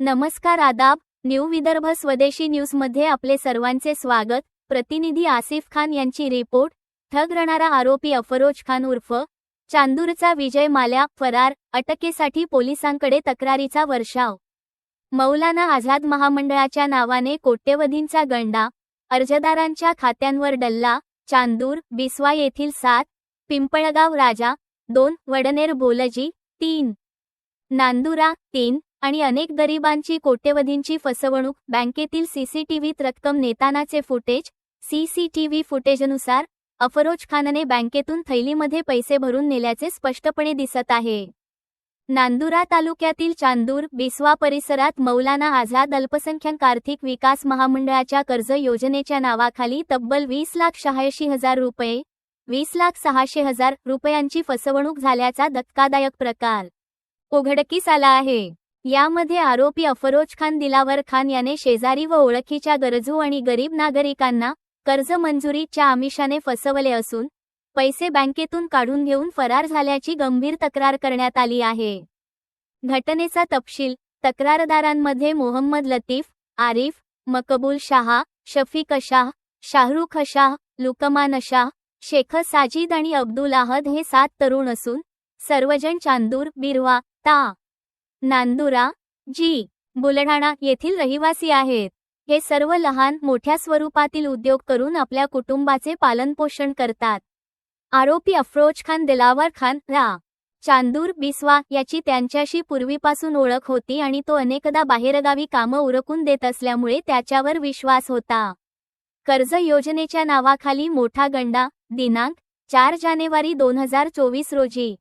नमस्कार आदाब न्यू विदर्भ स्वदेशी न्यूजमध्ये आपले सर्वांचे स्वागत. प्रतिनिधी आसिफ खान यांची रिपोर्ट. ठग राहणारा आरोपी अफरोज खान उर्फ. चांदूरचा विजय माल्या फरार अटकेसाठी पोलिसांकडे तक्रारीचा वर्षाव. मौलाना आझाद महामंडळाच्या नावाने कोट्यवधींचा गंडा. अर्जदारांच्या खात्यांवर डल्ला चांदूर बिस्वा येथील सात पिंपळगाव राजा दोन वडनेर भोलजी तीन. नांदुरा तीन. आणि अनेक गरिबांची कोट्यवधींची फसवणूक बँकेतील सीसीटीव्हीत रक्कम नेतानाचे फुटेज सीसीटीव्ही फुटेजनुसार अफरोज खानने बँकेतून थैलीमध्ये पैसे भरून नेल्याचे स्पष्टपणे दिसत आहे. नांदुरा तालुक्यातील चांदूर बिस्वा परिसरात मौलाना आझाद अल्पसंख्याक आर्थिक विकास महामंडळाच्या कर्ज योजनेच्या नावाखाली तब्बल वीस लाख शहाऐंशी हजार रुपये वीस लाख सहाशे हजार रुपयांची फसवणूक झाल्याचा धक्कादायक प्रकार. उघडकीस आला आहे. यामध्ये आरोपी अफरोज खान दिलावर खान याने शेजारी व ओळखीच्या गरजू आणि गरीब नागरिकांना कर्ज मंजुरीच्या आमिषाने फसवले असून पैसे बँकेतून काढून घेऊन फरार झाल्याची गंभीर तक्रार करण्यात आली आहे. घटनेचा तपशील तक्रारदारांमध्ये मोहम्मद लतीफ आरिफ मकबूल शाह शफीक शाह शाहरुख शाह लुकमान शाह शेख साजिद आणि अब्दुल अहद हे सात तरुण असून सर्वजण चांदूर बिरवा ता नांदुरा जी बुलढाणा येथील रहिवासी आहेत. हे सर्व लहान मोठ्या स्वरूपातील उद्योग करून आपल्या कुटुंबाचे पालनपोषण करतात. आरोपी अफरोज खान दिलावर खान रा. चांदूर बिस्वा याची त्यांच्याशी पूर्वीपासून ओळख होती आणि तो अनेकदा बाहेरगावी कामं उरकून देत असल्यामुळे त्याच्यावर विश्वास होता. कर्ज योजनेच्या नावाखाली मोठा गंडा दिनांक चार जानेवारी दोन हजार चोवीस रोजी.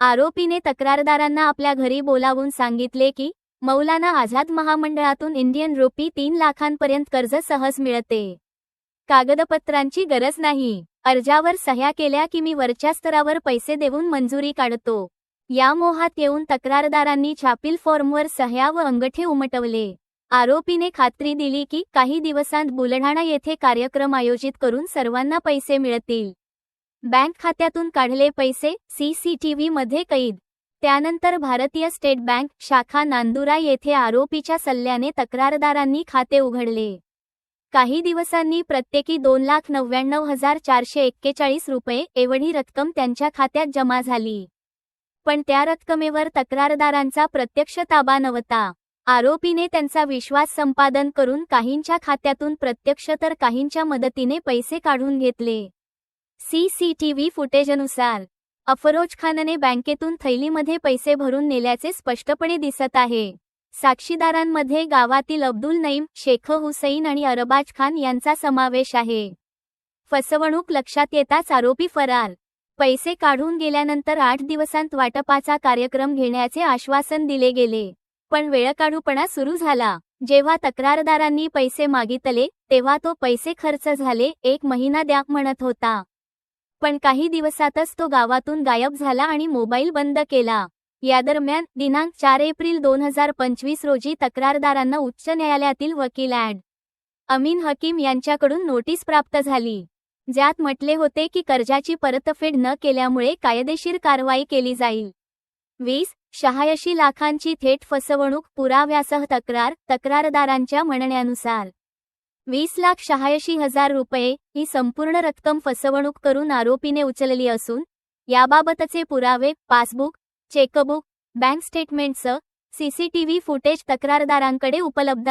आरोपीने तक्रारदारांना आपल्या घरी बोलावून सांगितले की मौलाना आझाद महामंडळातून इंडियन रुपी तीन लाखांपर्यंत कर्ज सहज मिळते. कागदपत्रांची गरज नाही. अर्जावर सह्या केल्या की मी वरच्या स्तरावर पैसे देऊन मंजुरी काढतो. या मोहात येऊन तक्रारदारांनी छापील फॉर्मवर सह्या व अंगठे उमटवले. आरोपीने खात्री दिली की काही दिवसांत बुलढाणा येथे कार्यक्रम आयोजित करून सर्वांना पैसे मिळतील. बँक खात्यातून काढले पैसे सीसीटीव्ही मध्ये कैद. त्यानंतर भारतीय स्टेट बँक शाखा नांदुरा येथे आरोपीच्या सल्ल्याने तक्रारदारांनी खाते उघडले. काही दिवसांनी प्रत्येकी दोन लाख नव्याण्णव हजार चारशे एक्केचाळीस रुपये एवढी रक्कम त्यांच्या खात्यात जमा झाली. पण त्या रक्कमेवर तक्रारदारांचा प्रत्यक्ष ताबा नव्हता. आरोपीने त्यांचा विश्वास संपादन करून काहींच्या खात्यातून प्रत्यक्ष तर काहींच्या मदतीने पैसे काढून घेतले. सीसीटीव्ही फुटेजनुसार अफरोज खानने बँकेतून थैलीमध्ये पैसे भरून नेल्याचे स्पष्टपणे दिसत आहे. साक्षीदारांमध्ये गावातील अब्दुल नईम शेख हुसैन आणि अरबाज खान यांचा समावेश आहे. फसवणूक लक्षात येताच आरोपी फरार. पैसे काढून गेल्यानंतर आठ दिवसांत वाटपाचा कार्यक्रम घेण्याचे आश्वासन दिले गेले. पण वेळकाढूपणा सुरू झाला. जेव्हा तक्रारदारांनी पैसे मागितले तेव्हा तो पैसे खर्च झाले एक महिना द्या म्हणत होता. पण काही दिवसातच तो गावातून गायब झाला आणि मोबाईल बंद केला. या दरम्यान दिनांक चार एप्रिल दोन हजार पंचवीस रोजी तक्रारदारांना उच्च न्यायालयातील वकील ॲड. अमीन हकीम यांच्याकडून नोटीस प्राप्त झाली. ज्यात म्हटले होते की कर्जाची परतफेड न केल्यामुळे कायदेशीर कारवाई केली जाईल. वीस शहाऐंशी लाखांची थेट फसवणूक पुराव्यासह तक्रार तक्रारदारांच्या म्हणण्यानुसार. वीस लाख शहाऐंशी हजार रुपये ही संपूर्ण रक्कम फसवणूक करून आरोपीने उचलली असून याबाबतचे पुरावे पासबुक चेकबुक बँक स्टेटमेंटसह सीसीटीव्ही फुटेज तक्रारदारांकडे उपलब्ध